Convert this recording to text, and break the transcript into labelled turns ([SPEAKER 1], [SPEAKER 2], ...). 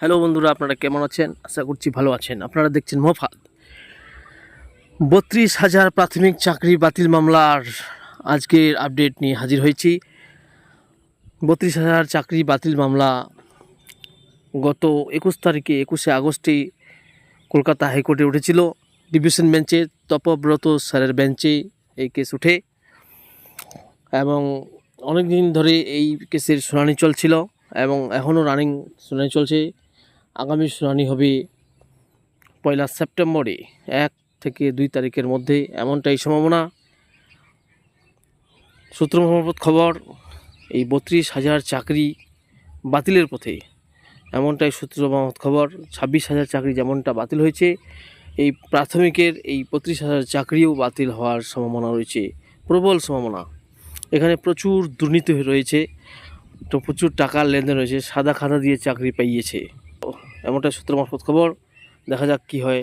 [SPEAKER 1] Hello বন্ধুরা, আপনারা কেমন আছেন? আশা করছি ভালো আছেন। আপনারা দেখছেন মফাদ। বত্রিশ হাজার প্রাথমিক চাকরি বাতিল মামলার আজকের আপডেট নিয়ে হাজির হয়েছি। বত্রিশ হাজার চাকরি বাতিল মামলা গত একুশ তারিখে, একুশে আগস্টে কলকাতা হাইকোর্টে উঠেছিল। ডিভিশন বেঞ্চে তপব্রত স্যারের বেঞ্চে এই কেস উঠে এবং অনেক দিন ধরে এই কেসের শুনানি চলছিল এবং এখনও রানিং শুনানি চলছে। আগামী শুনানি হবে পয়লা সেপ্টেম্বরে। এক থেকে দুই তারিখের মধ্যে এমনটাই সম্ভাবনা। সূত্র মারফত খবর, এই বত্রিশ হাজার চাকরি বাতিলের পথে। এমনটাই সূত্র মারফত খবর, ছাব্বিশ হাজার চাকরি যেমনটা বাতিল হয়েছে, এই প্রাথমিকের এই বত্রিশ হাজার চাকরিও বাতিল হওয়ার সম্ভাবনা রয়েছে, প্রবল সম্ভাবনা। এখানে প্রচুর দুর্নীতি রয়েছে, তো প্রচুর টাকার লেনদেন রয়েছে সাদা খাতা দিয়ে চাকরি পাইয়েছে এমনটা সূত্র মারফত খবর। দেখা যাক কি হয়।